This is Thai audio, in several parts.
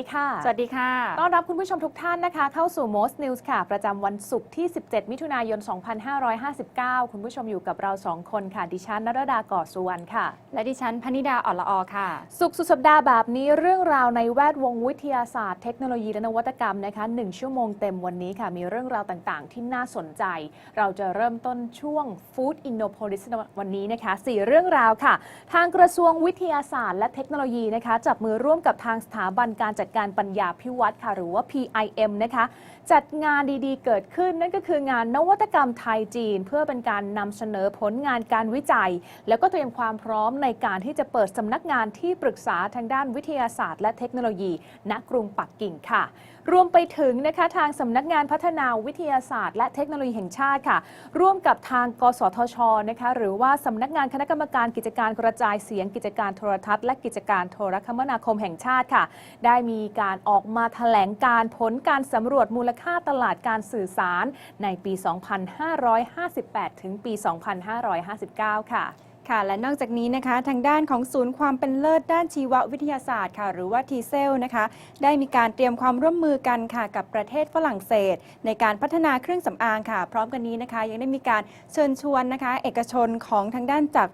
สวัสดีค่ะ สวัสดีค่ะ ต้อนรับคุณผู้ชมทุกท่านนะคะ เข้าสู่ Most News ค่ะ ประจำวันศุกร์ที่ 17 มิถุนายน 2559 คุณผู้ชมอยู่กับเรา 2 คนค่ะ ดิฉันนรดาก่อสุวรรณค่ะ และดิฉันพนิดาอ่อนละออค่ะ สุขสุดสัปดาห์แบบนี้เรื่องราวในแวดวงวิทยาศาสตร์เทคโนโลยีและนวัตกรรมนะคะ 1 ชั่วโมงเต็มวันนี้ค่ะ มีเรื่องราวต่างๆ ที่น่าสนใจ เราจะเริ่มต้นช่วง Food Innopolis วันนี้นะคะ4เรื่องราวค่ะ ทางกระทรวงวิทยาศาสตร์ และเทคโนโลยีนะคะจับมือร่วมกับทางสถาบันการจัดการปัญญาพิวัตรค่ะ หรือว่า PIM นะคะ จัดงานดีๆ เกิดขึ้นนั่นก็คืองานนวัตกรรมไทยจีน เพื่อเป็นการนำเสนอผลงานการวิจัย แล้วก็เตรียมความพร้อมในการที่จะเปิดสำนักงานที่ปรึกษาทางด้านวิทยาศาสตร์ และเทคโนโลยีณกรุงปักกิ่งค่ะ รวมไปถึงนะคะทางสำนักงานพัฒนาวิทยาศาสตร์ และเทคโนโลยีแห่งชาติค่ะ ร่วมกับทาง กสทชนะคะหรือว่าสำนักงานคณะกรรมการกิจการกระจายเสียง กิจการโทรทัศน์และกิจการโทรคมนาคมแห่งชาติค่ะ ได้มีการออกมาแถลงการผลการสำรวจมูลค่าตลาดการสื่อสารในปี 2558 ถึงปี 2559 ค่ะ ค่ะ และนอกจากนี้นะคะ ทางด้านของศูนย์ความเป็นเลิศด้านชีววิทยาศาสตร์ค่ะ หรือว่าทีเซลนะคะ ได้มีการเตรียมความร่วมมือกันค่ะ กับประเทศฝรั่งเศส ในการพัฒนาเครื่องสำอางค่ะ พร้อมกันนี้นะคะ ยังได้มีการเชิญชวนนะคะ เอกชนของทางด้านจาก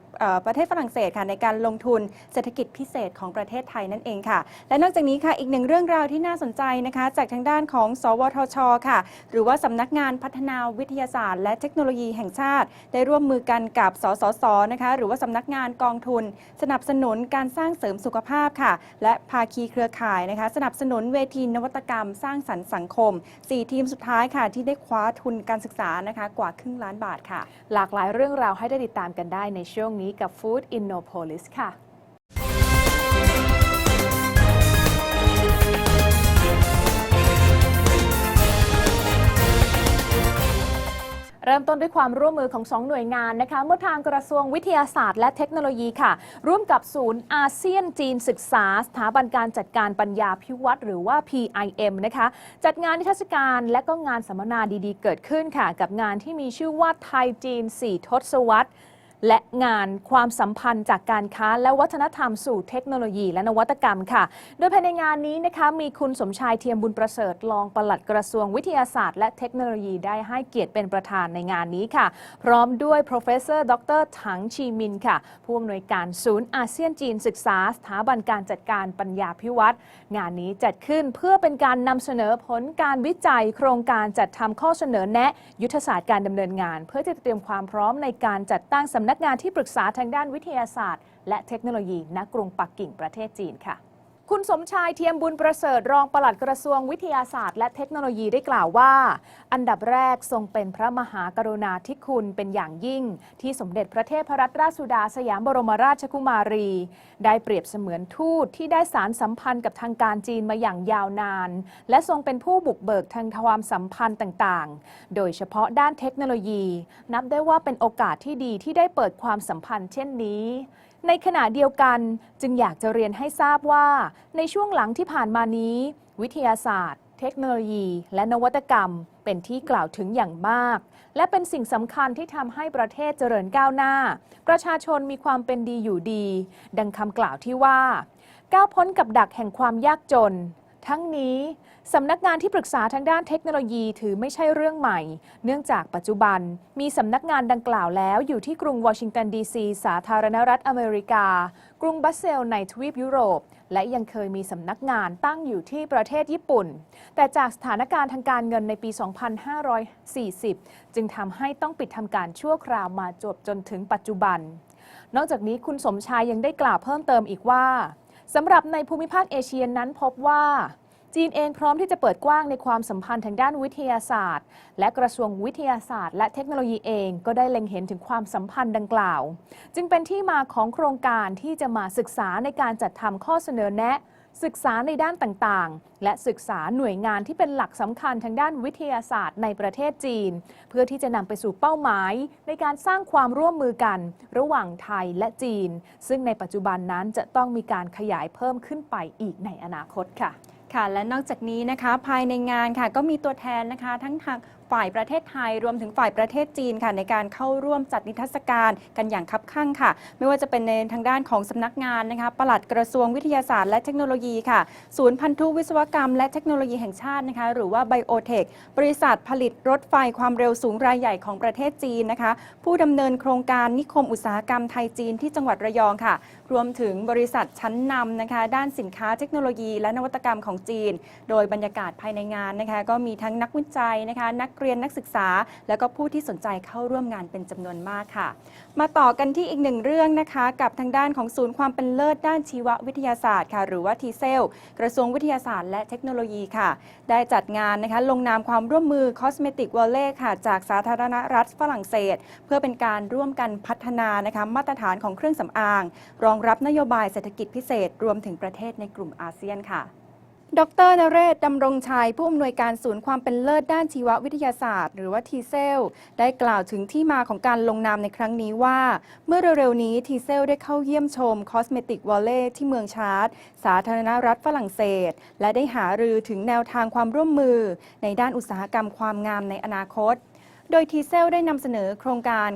ประเทศฝรั่งเศสค่ะในการลงทุนเศรษฐกิจพิเศษของประเทศไทยนั่นเองค่ะ และนอกจากนี้ค่ะอีกหนึ่งเรื่องราวที่น่าสนใจนะคะ จากทางด้านของ สวทช ค่ะ หรือว่าสำนักงานพัฒนาวิทยาศาสตร์ และเทคโนโลยีแห่งชาติ ได้ร่วมมือกันกับ สสส นะคะหรือว่าสำนักงานกองทุน สนับสนุนการสร้างเสริมสุขภาพค่ะ และภาคีเครือข่ายนะคะ สนับสนุนเวทีนวัตกรรม สร้างสรรค์สังคม 4 ทีมสุดท้ายค่ะ ที่ได้คว้าทุนการศึกษานะคะกว่าครึ่งล้านบาทค่ะ หลากหลายเรื่องราวให้ได้ติดตามกันได้ในช่วงนี้กับ Food Innopolis ค่ะ เริ่มต้นด้วยความร่วมมือของ 2 หน่วยงานนะคะเมื่อทางกระทรวงวิทยาศาสตร์ และเทคโนโลยีค่ะ ร่วมกับศูนย์อาเซียนจีนศึกษา สถาบันการจัดการปัญญาพิวัตรหรือว่า PIM นะคะจัดงานนิทรรศการและก็งานสัมมนาดีๆ เกิดขึ้นค่ะ กับงานที่มีชื่อว่าไทยจีน 4 ทศวรรษ และงานความสัมพันธ์จากการค้าและวัฒนธรรมสู่เทคโนโลยีและนวัตกรรมค่ะ โดยภายในงานนี้นะคะมีคุณสมชายเทียมบุญประเสริฐรองปลัดกระทรวงวิทยาศาสตร์และเทคโนโลยีได้ให้เกียรติเป็นประธานในงานนี้ค่ะ พร้อมด้วย professor ดรถังชีมินค่ะ ผู้อำนวยการศูนย์อาเซียนจีนศึกษาสถาบันการจัดการปัญญาพิวัตรงานนี้จัดขึ้นเพื่อเป็นการนำเสนอผลการวิจัย โครงการจัดทำข้อเสนอแนะ ยุทธศาสตร์การดำเนินงาน เพื่อจะเตรียมความพร้อมในการจัดตั้งสำนักงานที่ปรึกษาทางด้านวิทยาศาสตร์ และเทคโนโลยีณกรุงปักกิ่งประเทศจีนค่ะ คุณสมชายเทียมบุญประเสริฐรองปลัดกระทรวงวิทยาศาสตร์ และเทคโนโลยีได้กล่าวว่า อันดับแรกทรงเป็นพระมหากรุณาธิคุณเป็นอย่างยิ่ง ที่สมเด็จพระเทพรัตนราชสุดาสยามบรมราชกุมารี ได้เปรียบเสมือนทูตที่ได้สารสัมพันธ์กับทางการจีนมาอย่างยาวนาน และทรงเป็นผู้บุกเบิกทางความสัมพันธ์ต่างๆ โดยเฉพาะด้านเทคโนโลยี นับได้ว่าเป็นโอกาสที่ดีที่ได้เปิดความสัมพันธ์เช่นนี้ ในขณะเดียวกันจึงอยากจะเรียนให้ทราบว่า ในช่วงหลังที่ผ่านมานี้ วิทยาศาสตร์ เทคโนโลยี และนวัตกรรม เป็นที่กล่าวถึงอย่างมาก และเป็นสิ่งสำคัญที่ทำให้ประเทศเจริญก้าวหน้า ประชาชนมีความเป็นดีอยู่ดี ดังคำกล่าวที่ว่า ก้าวพ้นกับดักแห่งความยากจน ทั้งนี้ สำนักงานที่ปรึกษาทางด้านเทคโนโลยีถือไม่ใช่เรื่องใหม่ เนื่องจากปัจจุบัน มีสำนักงานดังกล่าวแล้วอยู่ที่กรุงวอชิงตันดีซีสาธารณรัฐอเมริกา กรุงบัสเซลในทวีปยุโรป และยังเคยมีสำนักงานตั้งอยู่ที่ประเทศญี่ปุ่น แต่จากสถานการณ์ทางการเงินในปี 2540 จึงทำให้ต้องปิดทำการชั่วคราวมาจบจนถึงปัจจุบัน นอกจากนี้คุณสมชายยังได้กล่าวเพิ่มเติมอีกว่าสำหรับในภูมิภาคเอเชียนั้นพบว่า จีนเองพร้อมที่จะเปิดกว้างในความสัมพันธ์ทางด้านวิทยาศาสตร์ และกระทรวงวิทยาศาสตร์ และเทคโนโลยีเองก็ได้เล็งเห็นถึงความสัมพันธ์ดังกล่าว จึงเป็นที่มาของโครงการที่จะมาศึกษาในการจัดทำข้อเสนอแนะ ศึกษาในด้านต่างๆ และศึกษาหน่วยงานที่เป็นหลักสำคัญทางด้านวิทยาศาสตร์ในประเทศจีน เพื่อที่จะนำไปสู่เป้าหมาย ในการสร้างความร่วมมือกัน ระหว่างไทยและจีน ซึ่งในปัจจุบันนั้นจะต้องมีการขยายเพิ่มขึ้นไปอีกในอนาคตค่ะ ค่ะและนอกจากนี้นะคะภายในงานค่ะก็มีตัวแทนนะคะ ทั้งทาง ฝ่ายประเทศไทยรวมถึงฝ่ายประเทศจีนค่ะในการเข้าร่วมจัดนิทรรศการกันอย่างคับคั่งค่ะ ไม่ว่าจะเป็นในทางด้านของสำนักงานนะคะปลัดกระทรวงวิทยาศาสตร์และเทคโนโลยีค่ะ ศูนย์พันธุวิศวกรรมและเทคโนโลยีแห่งชาตินะคะหรือว่าไบโอเทคบริษัทผลิตรถไฟความเร็วสูงรายใหญ่ของประเทศจีนนะคะ ผู้ดำเนินโครงการนิคมอุตสาหกรรมไทยจีนที่จังหวัดระยองค่ะ รวมถึงบริษัทชั้นนำนะคะ ด้านสินค้าเทคโนโลยีและนวัตกรรมของจีน โดยบรรยากาศภายในงานนะคะ ก็มีทั้งนักวิจัยนะคะ นักเรียนนักศึกษา แล้วก็ผู้ที่สนใจเข้าร่วมงานเป็นจำนวนมากค่ะ มาต่อกันที่อีกหนึ่งเรื่องนะคะ กับทางด้านของศูนย์ความเป็นเลิศด้านชีววิทยาศาสตร์ค่ะ หรือว่าทีเซลกระทรวงวิทยาศาสตร์และเทคโนโลยีค่ะ ได้จัดงานนะคะลงนามความร่วมมือ Cosmetic w a l l e ค่ะ จากสาธารณรัฐฝรั่งเศส เพื่อเป็นการร่วมกันพัฒนานะคะมาตรฐานของเครื่องสำอาง รองรับนโยบายเศรษฐกิจพิเศษ รวมถึงประเทศในกลุ่มอาเซียนค่ะ ดรนเรศดำรงชัย ผู้อำนวยการศูนย์ความเป็นเลิศด้านชีววิทยาศาสตร์ หรือว่าทีเซล ได้กล่าวถึงที่มาของการลงนามในครั้งนี้ว่า เมื่อเร็วๆนี้ทีเซลได้เข้าเยี่ยมชมคอสเมติกวอลเล่ที่เมืองชาร์ตสาธารณรัฐฝรั่งเศส และได้หารือถึงแนวทางความร่วมมือ ในด้านอุตสาหกรรมความงามในอนาคตโดยทีเซลได้นำเสนอโครงการ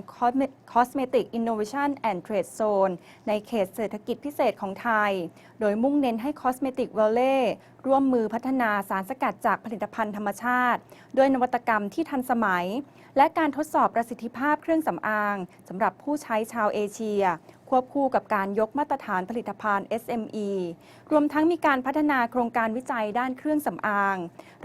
Cosmetic Innovation and Trade Zone ในเขตเศรษฐกิจพิเศษของไทย โดยมุ่งเน้นให้ Cosmetic Valley ร่วมมือพัฒนาสารสกัดจากผลิตภัณฑ์ธรรมชาติ ด้วยนวัตกรรมที่ทันสมัย และการทดสอบประสิทธิภาพเครื่องสำอางสำหรับผู้ใช้ชาวเอเชีย ควบคู่กับการยกมาตรฐานผลิตภัณฑ์ SME รวมทั้งมีการพัฒนาโครงการวิจัยด้านเครื่องสำอาง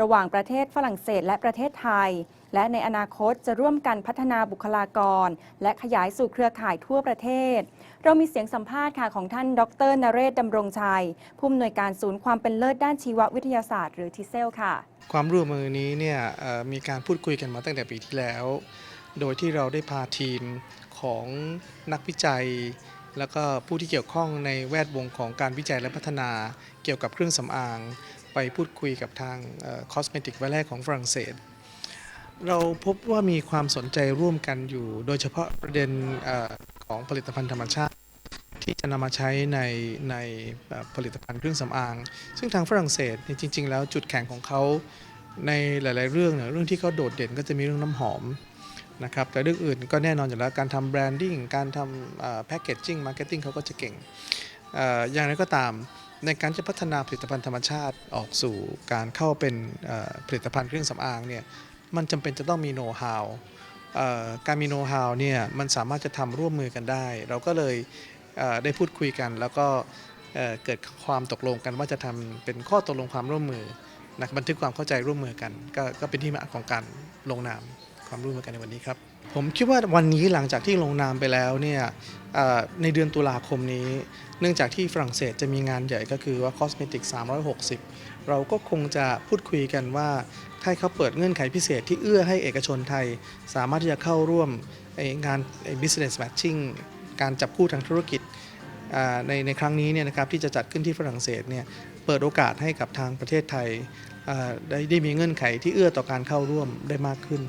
ระหว่างประเทศฝรั่งเศสและประเทศไทย และในอนาคตจะร่วมกันพัฒนาบุคลากร และขยายสู่เครือข่ายทั่วประเทศ เรามีเสียงสัมภาษณ์ค่ะของท่านดรนเรศดำรงชัย ผู้อำนวยการศูนย์ความเป็นเลิศด้านชีววิทยาศาสตร์หรือทิเซลค่ะ ความร่วมมือนี้เนี่ยมีการพูดคุยกันมาตั้งแต่ปีที่แล้ว โดยที่เราได้พาทีมของนักวิจัย แล้วก็ผู้ที่เกี่ยวข้องในแวดวงของการวิจัยและพัฒนาเกี่ยวกับเครื่องสำอาง ไปพูดคุยกับทางคอสเมติกแวลของฝรั่งเศสเราพบว่ามีความสนใจร่วมกันอยู่ โดยเฉพาะประเด็นอของผลิตภัณฑ์ธรรมชาติ ที่จะนำมาใช้ในในผลิตภัณฑ์เครื่องสำอาง ซึ่งทางฝรั่งเศสจริง ๆ แล้วจุดแข็งของเขาในหลาย ๆ เรื่องเนี่ยเรื่องที่เขาโดดเด่นก็จะมีเรื่องน้ำหอมนะครับแต่เรื่องอื่นก็แน่นอนอยู่แล้วการทำแบรนดิ้งการทำแพคเกจจิ้งมาร์เก็ตติ้งเขาก็จะเก่งออย่างไรก็ตามในการจะพัฒนาผลิตภัณฑ์ธรรมชาติออกสู่การเข้าเป็นผลิตภัณฑ์เครื่องสำอางเนี่ยมันจำเป็นจะต้องมีโน้ตฮาวการมีโน้ตฮาวเนี่ยมันสามารถจะทำร่วมมือกันได้ เราก็เลย ได้พูดคุยกัน แล้วก็เกิดความตกลงกันว่าจะทำเป็นข้อตกลงความร่วมมือนะบันทึกความเข้าใจร่วมมือกันก็ก็เป็นที่มาของการลงนามความร่วมมือกันในวันนี้ครับ ผมคิดว่าวันนี้หลังจากที่ลงนามไปแล้วเนี่ยในเดือนตุลาคมนี้ เนื่องจากที่ฝรั่งเศสจะมีงานใหญ่ก็คือว่า Cosmetic 360 เราก็คงจะพูดคุยกันว่าให้เขาเปิดเงื่อนไขพิเศษที่เอื้อให้เอกชนไทย สามารถที่จะเข้าร่วมงาน business matching การจับคู่ทางธุรกิจในในครั้งนี้เนี่ยนะครับที่จะจัดขึ้นที่ฝรั่งเศสเนี่ยเปิดโอกาสให้กับทางประเทศไทยได้ได้มีเงื่อนไขที่เอื้อต่อการเข้าร่วมได้มากขึ้น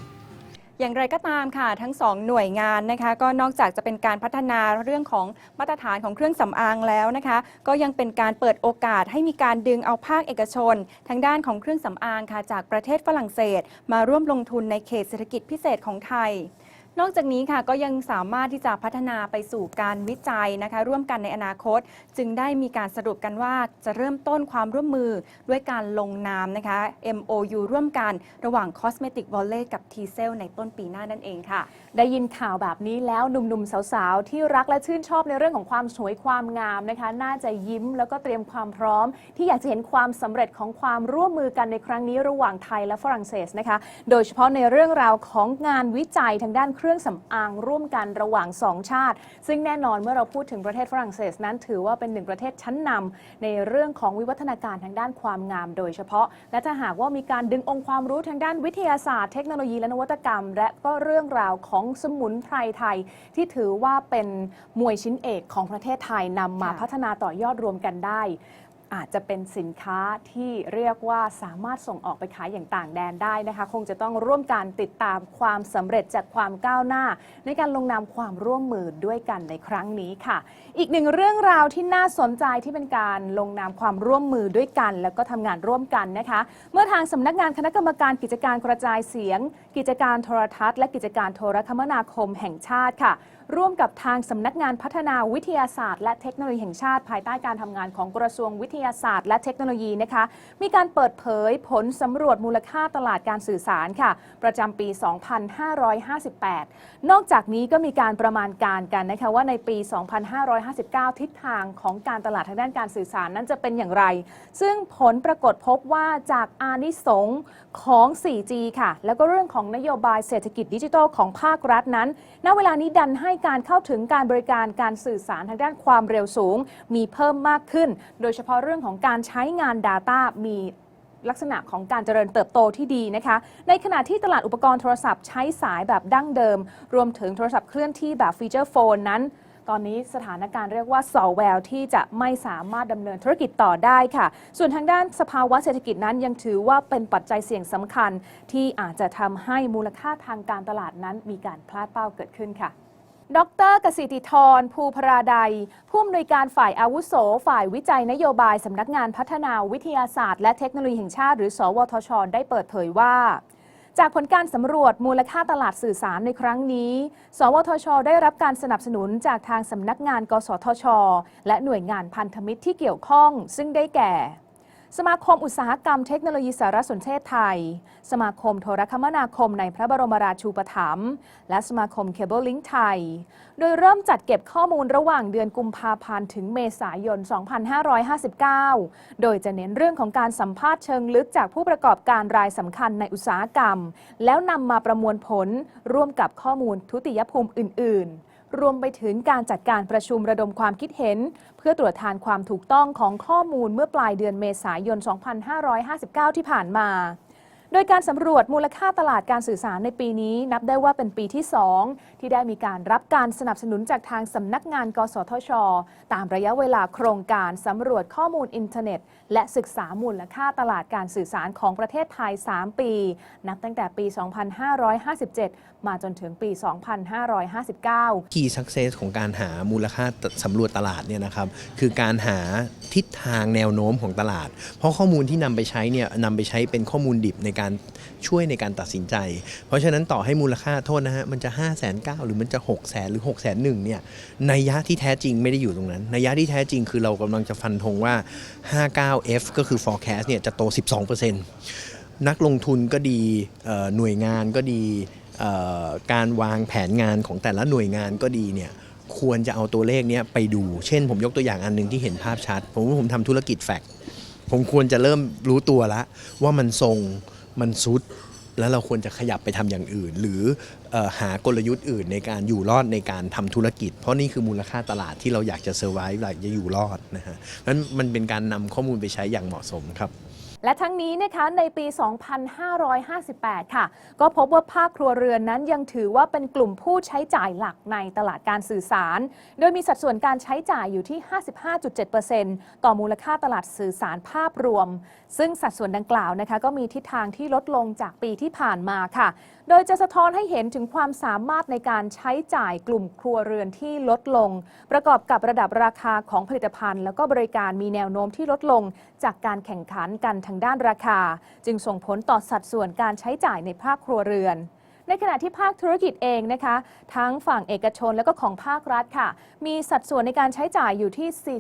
อย่างไรก็ตามค่ะ ทั้งสองหน่วยงานนะคะ ก็นอกจากจะเป็นการพัฒนาเรื่องของมาตรฐานของเครื่องสำอางแล้วนะคะ ก็ยังเป็นการเปิดโอกาสให้มีการดึงเอาภาคเอกชน ทางด้านของเครื่องสำอางค่ะจากประเทศฝรั่งเศส มาร่วมลงทุนในเขตเศรษฐกิจพิเศษของไทย นอกจากนี้ค่ะก็ยังสามารถที่จะพัฒนาไปสู่การวิจัยนะคะ ร่วมกันในอนาคต จึงได้มีการสรุปกันว่าจะเริ่มต้นความร่วมมือด้วยการลงนามนะคะ MOU ร่วมกันระหว่าง Cosmetic v o l l e y กับ t c e l ในต้นปีหน้านั่นเองค่ะ ได้ยินข่าวแบบนี้แล้วหนุ่มๆ สาวๆ ที่รักและชื่นชอบในเรื่องของความสวยความงามนะคะ น่าจะยิ้มแล้วก็เตรียมความพร้อม ที่อยากจะเห็นความสำเร็จของความร่วมมือกันในครั้งนี้ระหว่างไทยและฝรั่งเศสนะคะ โดยเฉพาะในเรื่องราวของงานวิจัยทางด้านเครื่องสำอางร่วมกันระหว่างสองชาติ ซึ่งแน่นอนเมื่อเราพูดถึงประเทศฝรั่งเศสนั้น ถือว่าเป็นหนึ่งประเทศชั้นนำในเรื่องของวิวัฒนาการทางด้านความงาม โดยเฉพาะ และถ้าหากว่ามีการดึงองค์ความรู้ทางด้านวิทยาศาสตร์ เทคโนโลยีและนวัตกรรม และก็เรื่องราวของสมุนไพรไทย ที่ถือว่าเป็นมวยชิ้นเอกของประเทศไทยนำมาพัฒนาต่อยอดรวมกันได้ อาจจะเป็นสินค้าที่เรียกว่าสามารถส่งออกไปขายอย่างต่างแดนได้นะคะ คงจะต้องร่วมกันติดตามความสำเร็จจากความก้าวหน้า ในการลงนามความร่วมมือด้วยกันในครั้งนี้ค่ะ อีกหนึ่งเรื่องราวที่น่าสนใจที่เป็นการลงนามความร่วมมือด้วยกัน แล้วก็ทำงานร่วมกันนะคะ เมื่อทางสำนักงานคณะกรรมการกิจการกระจายเสียง กิจการโทรทัศน์ และกิจการโทรคมนาคมแห่งชาติค่ะ ร่วมกับทางสำนักงานพัฒนาวิทยาศาสตร์ และเทคโนโลยีแห่งชาติ ภายใต้การทำงานของกระทรวงวิทยาศาสตร์ และเทคโนโลยีนะคะ มีการเปิดเผยผลสำรวจมูลค่าตลาดการสื่อสารค่ะ ประจำปี 2558 นอกจากนี้ก็มีการประมาณการกันนะคะว่าในปี 2559 ทิศทางของการตลาดทางด้านการสื่อสารนั้นจะเป็นอย่างไร ซึ่งผลปรากฏพบว่าจากอานิสงของ 4G ค่ะ แล้วก็เรื่องของนโยบายเศรษฐกิจดิจิทัลของภาครัฐนั้น ณ เวลานี้ดันให้การเข้าถึงการบริการการสื่อสารทางด้านความเร็วสูง มีเพิ่มมากขึ้น โดยเฉพาะเรื่องของการใช้งาน Data มีลักษณะของการเจริญเติบโตที่ดีนะคะ ในขณะที่ตลาดอุปกรณ์โทรศัพท์ใช้สายแบบดั้งเดิม รวมถึงโทรศัพท์เคลื่อนที่แบบฟีเจอร์โฟนนั้น ตอนนี้สถานการณ์เรียกว่าสอแววที่จะไม่สามารถดำเนินธุรกิจต่อได้ค่ะ ส่วนทางด้านสภาวะเศรษฐกิจนั้นยังถือว่าเป็นปัจจัยเสี่ยงสำคัญ ที่อาจจะทำให้มูลค่าทางการตลาดนั้นมีการพลาดเป้าเกิดขึ้นค่ะ ดรกสิทธิธรภูพราใดผู้อำนวยการฝ่ายอาวุโส ฝ่ายวิจัยนโยบายสำนักงานพัฒนาวิทยาศาสตร์ และเทคโนโลยีแห่งชาติ หรือ สวทช ได้เปิดเผยว่า จากผลการสำรวจมูลค่าตลาดสื่อสารในครั้งนี้ สวทช ได้รับการสนับสนุนจากทางสำนักงาน กสทช และหน่วยงานพันธมิตรที่เกี่ยวข้อง ซึ่งได้แก่ สมาคมอุตสาหกรรมเทคโนโลยีสารสนเทศไทย สมาคมโทรคมนาคมในพระบรมราชูปถัมภ์และสมาคมเคเบิลลิงไทย โดยเริ่มจัดเก็บข้อมูลระหว่างเดือนกุมภาพันธ์ถึงเมษายน 2559 โดยจะเน้นเรื่องของการสัมภาษณ์เชิงลึกจากผู้ประกอบการรายสำคัญในอุตสาหกรรม แล้วนำมาประมวลผลร่วมกับข้อมูลทุติยภูมิอื่น ๆ รวมไปถึงการจัดการประชุมระดมความคิดเห็น เพื่อตรวจทานความถูกต้องของข้อมูลเมื่อปลายเดือนเมษายน 2559 ที่ผ่านมา โดยการสำรวจมูลค่าตลาดการสื่อสารในปีนี้ นับได้ว่าเป็นปีที่ 2 ที่ได้มีการรับการสนับสนุนจากทางสำนักงาน กสทช ตามระยะเวลาโครงการสำรวจข้อมูลอินเทอร์เน็ตและศึกษามูลค่าตลาดการสื่อสารของประเทศไทย 3 ปี นับตั้งแต่ปี 2557 มาจนถึงปี 2559 Key Success ของการหามูลค่าสำรวจตลาดเนี่ยนะครับคือการหาทิศทางแนวโน้มของตลาด เพราะข้อมูลที่นำไปใช้เนี่ยนำไปใช้เป็นข้อมูลดิบในการช่วยในการตัดสินใจ เพราะฉะนั้นต่อให้มูลค่าโทษนะฮะมันจะ 5 9 0 0 0หรือมันจะ 6 0 0 0 0หรือ6 0 0 0 0เนี่ยนัยยะที่แท้จริงไม่ได้อยู่ตรงนั้นนัยยะที่แท้จริงคือเรากำลังจะฟันธงว่า 9F ก็คือ forecast เนี่ยจะโต 12%นักลงทุนก็ดีหน่วยงานก็ดีการวางแผนงานของแต่ละหน่วยงานก็ดีเนี่ยควรจะเอาตัวเลขเนี้ยไปดู เช่นผมยกตัวอย่างอันหนึ่งที่เห็นภาพชัด ผมว่าผมทำธุรกิจแฟกต์ผมควรจะเริ่มรู้ตัวแล้วว่ามันทรงมันซุด แล้วเราควรจะขยับไปทำอย่างอื่น หรือออหากลยุทธ์อื่นในการอยู่รอดในการทำธุรกิจ เพราะนี่คือมูลค่าตลาดที่เราอยากจะเซอร์ไวฟ์อยากจะอยู่รอดนะฮะนั้นมันเป็นการนำข้อมูลไปใช้อย่างเหมาะสมครับ และทั้งนี้นะคะในปี 2558 ค่ะ ก็พบว่าภาคครัวเรือนนั้นยังถือว่าเป็นกลุ่มผู้ใช้จ่ายหลักในตลาดการสื่อสาร โดยมีสัดส่วนการใช้จ่ายอยู่ที่ 55.7%ต่อมูลค่าตลาดสื่อสารภาพรวม ซึ่งสัดส่วนดังกล่าวนะคะก็มีทิศทางที่ลดลงจากปีที่ผ่านมาค่ะ โดยจะสะท้อนให้เห็นถึงความสามารถในการใช้จ่ายกลุ่มครัวเรือนที่ลดลง ประกอบกับระดับราคาของผลิตภัณฑ์ แล้วก็บริการมีแนวโน้มที่ลดลงจากการแข่งขันกันทางด้านราคา จึงส่งผลต่อสัดส่วนการใช้จ่ายในภาคครัวเรือน ในขณะที่ภาคธุรกิจเองนะคะ ทั้งฝั่งเอกชนและก็ของภาครัฐค่ะ มีสัดส่วนในการใช้จ่ายอยู่ที่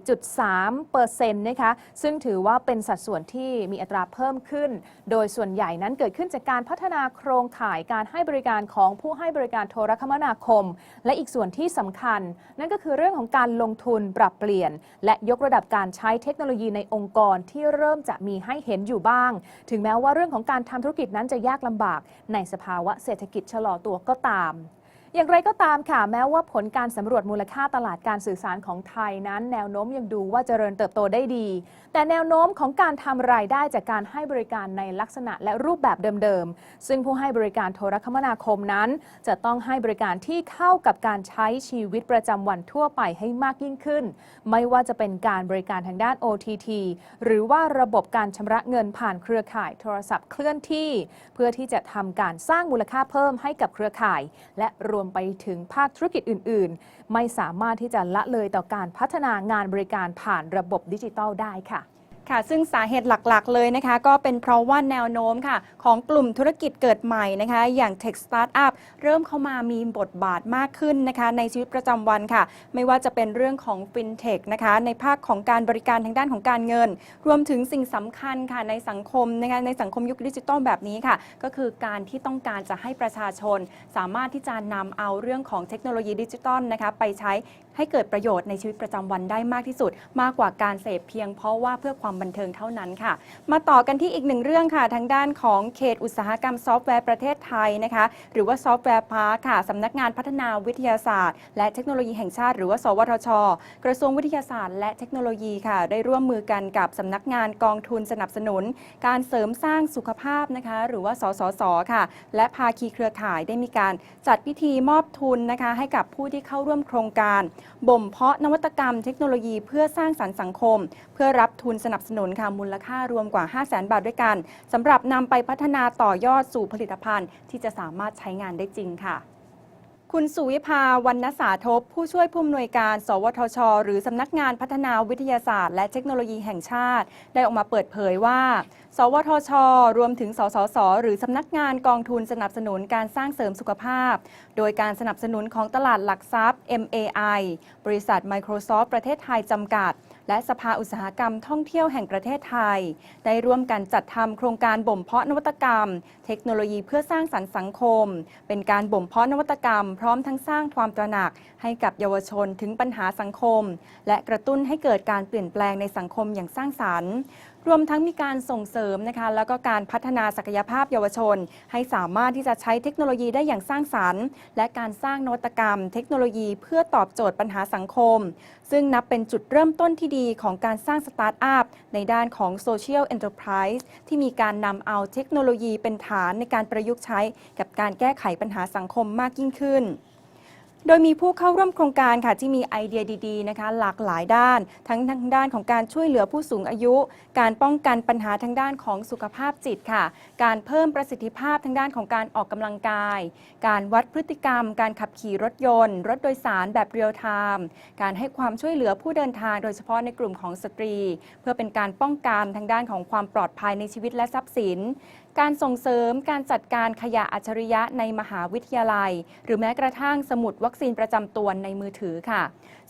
44.3เปอร์เซ็นต์นะคะ ซึ่งถือว่าเป็นสัดส่วนที่มีอัตราเพิ่มขึ้น โดยส่วนใหญ่นั้นเกิดขึ้นจากการพัฒนาโครงข่ายการให้บริการของผู้ให้บริการโทรคมนาคม และอีกส่วนที่สำคัญ นั่นก็คือเรื่องของการลงทุนปรับเปลี่ยน และยกระดับการใช้เทคโนโลยีในองค์กรที่เริ่มจะมีให้เห็นอยู่บ้าง ถึงแม้ว่าเรื่องของการทำธุรกิจนั้นจะยากลำบากในสภาวะเศรษฐกิจชะลอตัวก็ตาม อย่างไรก็ตามค่ะ แม้ว่าผลการสำรวจมูลค่าตลาดการสื่อสารของไทยนั้น แนวโน้มยังดูว่าเจริญเติบโตได้ดี แต่แนวโน้มของการทำรายได้จากการให้บริการในลักษณะและรูปแบบเดิมๆ ซึ่งผู้ให้บริการโทรคมนาคมนั้น จะต้องให้บริการที่เข้ากับการใช้ชีวิตประจำวันทั่วไปให้มากยิ่งขึ้น ไม่ว่าจะเป็นการบริการทางด้าน OTT หรือว่าระบบการชำระเงินผ่านเครือข่ายโทรศัพท์เคลื่อนที่ เพื่อที่จะทำการสร้างมูลค่าเพิ่มให้กับเครือข่าย และรววมไปถึงภาคธุรกิจอื่น ๆ ไม่สามารถที่จะละเลยต่อการพัฒนางานบริการผ่านระบบดิจิทัลได้ค่ะ ค่ะซึ่งสาเหตุหลักๆ เลยนะคะ ก็เป็นเพราะว่าแนวโน้มค่ะ ของกลุ่มธุรกิจเกิดใหม่นะคะ อย่าง Tech Startup เริ่มเข้ามามีบทบาทมากขึ้นนะคะ ในชีวิตประจำวันค่ะ ไม่ว่าจะเป็นเรื่องของ FinTech นะคะ ในภาคของการบริการทางด้านของการเงิน รวมถึงสิ่งสำคัญค่ะ ในสังคมนะคะในสังคมยุคดิจิทัลแบบนี้ค่ะ ก็คือการที่ต้องการจะให้ประชาชน สามารถที่จะนำเอาเรื่องของเทคโนโลยีดิจิทัลนะคะไปใช้ ให้เกิดประโยชน์ในชีวิตประจำวันได้มากที่สุด มากกว่าการเสพเพียงเพราะว่าเพื่อความบันเทิงเท่านั้นค่ะ มาต่อกันที่อีกหนึ่งเรื่องค่ะ ทางด้านของเขตอุตสาหกรรมซอฟต์แวร์ประเทศไทยนะคะ หรือว่าซอฟต์แวร์พาร์คค่ะสำนักงานพัฒนาวิทยาศาสตร์ และเทคโนโลยีแห่งชาติ หรือว่า สวทช กระทรวงวิทยาศาสตร์ และเทคโนโลยีค่ะ ได้ร่วมมือกันกับสำนักงานกองทุนสนับสนุน การเสริมสร้างสุขภาพนะคะ หรือว่า สสส ค่ะ และภาคีเครือข่ายได้มีการจัดพิธีมอบทุนนะคะ ให้กับผู้ที่เข้าร่วมโครงการบ่มเพาะนวัตกรรมเทคโนโลยีเพื่อสร้างสรรค์สังคม เพื่อรับทุนสนับสนุนค่ะมูลค่ารวมกว่า 5 0 0 0 0 0 บาทด้วยกันสำหรับนำไปพัฒนาต่อยอดสู่ผลิตภัณฑ์ ที่จะสามารถใช้งานได้จริงค่ะ คุณสุวิภาวรรณสาทบผู้ช่วยผู้อำนวยการ สวทช หรือสำนักงานพัฒนาวิทยาศาสตร์ และเทคโนโลยีแห่งชาติ ได้ออกมาเปิดเผยว่า สวทช รวมถึง สสส หรือสำนักงานกองทุนสนับสนุนการสร้างเสริมสุขภาพ โดยการสนับสนุนของตลาดหลักทรัพย์ MAI บริษัท Microsoft ประเทศไทยจำกัด และสภาอุตสาหกรรมท่องเที่ยวแห่งประเทศไทย ได้ร่วมกันจัดทำโครงการบ่มเพาะนวัตกรรม เทคโนโลยีเพื่อสร้างสรรค์สังคม เป็นการบ่มเพาะนวัตกรรม พร้อมทั้งสร้างความตระหนัก ให้กับเยาวชนถึงปัญหาสังคม และกระตุ้นให้เกิดการเปลี่ยนแปลงในสังคมอย่างสร้างสรรค์ รวมทั้งมีการส่งเสริมนะคะ แล้วก็การพัฒนาศักยภาพเยาวชน ให้สามารถที่จะใช้เทคโนโลยีได้อย่างสร้างสรรค์ และการสร้างนวัตกรรม เทคโนโลยีเพื่อตอบโจทย์ปัญหาสังคม ซึ่งนับเป็นจุดเริ่มต้นที่ดีของการสร้างสตาร์ทอัพในด้านของ Social Enterprise ที่มีการนำเอาเทคโนโลยีเป็นฐานในการประยุกต์ใช้กับการแก้ไขปัญหาสังคมมากยิ่งขึ้น โดยมีผู้เข้าร่วมโครงการค่ะที่มีไอเดียดีๆนะคะหลากหลายด้าน ทั้งทางด้านของการช่วยเหลือผู้สูงอายุ การป้องกันปัญหาทางด้านของสุขภาพจิตค่ะ การเพิ่มประสิทธิภาพทางด้านของการออกกำลังกาย การวัดพฤติกรรม การขับขี่รถยนต์ รถโดยสารแบบเรียลไทม์การให้ความช่วยเหลือผู้เดินทางโดยเฉพาะในกลุ่มของสตรี เพื่อเป็นการป้องกันทางด้านของความปลอดภัยในชีวิตและทรัพย์สิน การส่งเสริมการจัดการขยะอัจฉริยะในมหาวิทยาลัย หรือแม้กระทั่งสมุดวัคซีนประจำตัวในมือถือค่ะ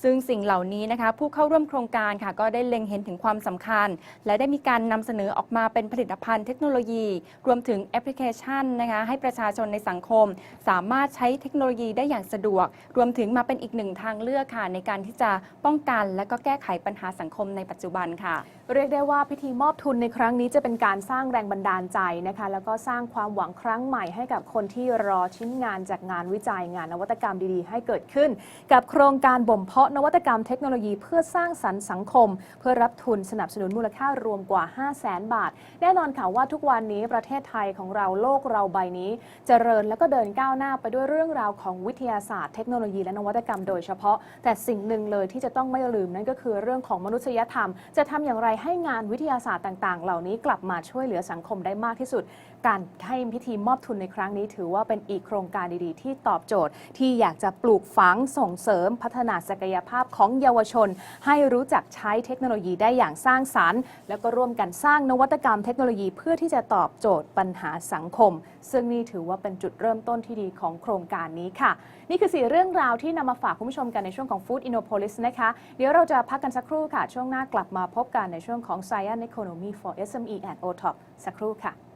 ซึ่งสิ่งเหล่านี้นะคะผู้เข้าร่วมโครงการค่ะ ก็ได้เล็งเห็นถึงความสำคัญ และได้มีการนำเสนอออกมาเป็นผลิตภัณฑ์เทคโนโลยี รวมถึงแอปพลิเคชันนะคะให้ประชาชนในสังคม สามารถใช้เทคโนโลยีได้อย่างสะดวก รวมถึงมาเป็นอีกหนึ่งทางเลือกค่ะ ในการที่จะป้องกัน และก็แก้ไขปัญหาสังคมในปัจจุบันค่ะ เรียกได้ว่าพิธีมอบทุนในครั้งนี้จะเป็นการสร้างแรงบันดาลใจนะคะแล้วก็สร้างความหวังครั้งใหม่ให้กับคนที่รอชิ้นงานจากงานวิจัยงานนวัตกรรมดีๆ ให้เกิดขึ้น กับโครงการบ่มเพาะนวัตกรรมเทคโนโลยีเพื่อสร้างสรรค์สังคม เพื่อรับทุนสนับสนุนมูลค่ารวมกว่า 5 0 0แสนบาท แน่นอนค่ะว่าทุกวันนี้ประเทศไทยของเราโลกเราใบนี้ เจริญแล้วก็เดินก้าวหน้าไปด้วยเรื่องราวของวิทยาศาสตร์เทคโนโลยีและนวัตกรรมโดยเฉพาะ แต่สิ่งหนึ่งเลยที่จะต้องไม่ลืมนั่นก็คือเรื่องของมนุษยธรรม จะทำอย่างไรให้งานวิทยาศาสตร์ต่าง ๆ เหล่านี้กลับมาช่วยเหลือสังคมได้มากที่สุด การให้พิธีมอบทุนในครั้งนี้ ถือว่าเป็นอีกโครงการดีๆ ที่ตอบโจทย์ ที่อยากจะปลูกฝังส่งเสริมพัฒนาศักยภาพของเยาวชน ให้รู้จักใช้เทคโนโลยีได้อย่างสร้างสรรค์ แล้วก็ร่วมกันสร้างนวัตกรรมเทคโนโลยีเพื่อที่จะตอบโจทย์ปัญหาสังคม ซึ่งนี่ถือว่าเป็นจุดเริ่มต้นที่ดีของโครงการนี้ค่ะ นี่คือสี่เรื่องราวที่นำมาฝากคุณผู้ชมกันในช่วงของ Food Innopolis นะคะ เดี๋ยวเราจะพักกันสักครู่ค่ะ ช่วงหน้ากลับมาพบกันในช่วงของ Science Economy for SME and OTOP สักครู่ค่ะ